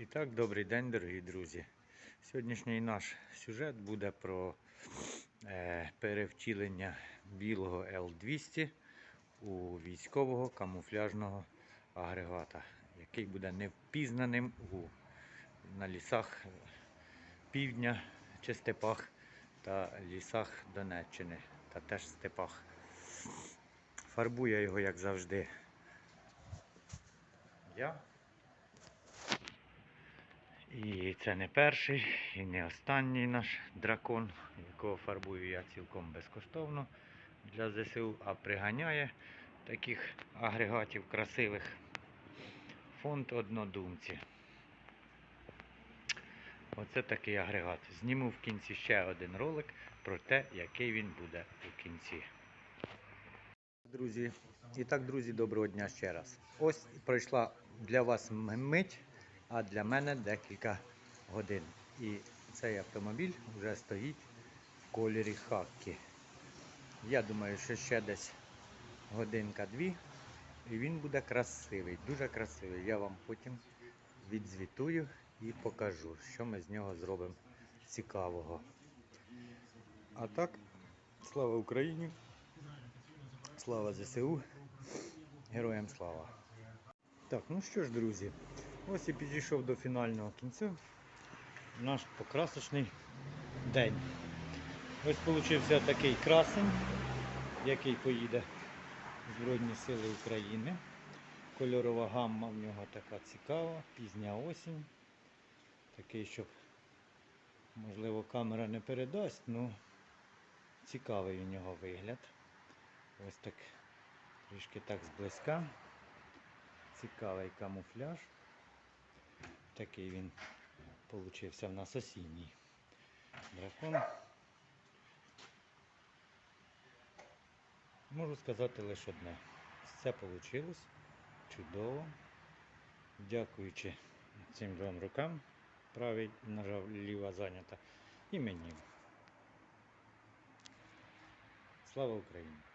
І так, добрий день, дорогі друзі. Сьогоднішній наш сюжет буде про е, перевтілення білого Л-200 у військового камуфляжного агрегата, який буде невпізнаним у, на лісах півдня чи степах та лісах Донеччини та теж степах. Фарбує його, як завжди, я. І це не перший і не останній наш дракон, якого фарбую я цілком безкоштовно для ЗСУ, а приганяє таких агрегатів красивих фонд однодумці. Оце такий агрегат. Зніму в кінці ще один ролик про те, який він буде у кінці. Друзі, і так, друзі, доброго дня ще раз. Ось пройшла для вас мить, а для мене декілька годин. І цей автомобіль вже стоїть в кольорі хаккі. Я думаю, що ще десь годинка-дві, і він буде красивий, дуже красивий. Я вам потім відзвітую і покажу, що ми з нього зробимо цікавого. А так, слава Україні! Слава ЗСУ! Героям слава! Так, ну що ж, друзі, ось і підійшов до фінального кінця наш покрасочний день. Ось получився такий красень, який поїде в Збройні Сили України. Кольорова гамма в нього така цікава, пізня осінь. Такий, щоб, можливо, камера не передасть, ну цікавий у нього вигляд. Ось так трішки так зблизька. Цікавий камуфляж. Такий він получився в нас осінній дракон. Можу сказати лише одне. Все вийшло чудово. Дякуючи цим двом рукам, правий нажав ліва зайнята, і мені. Слава Україні!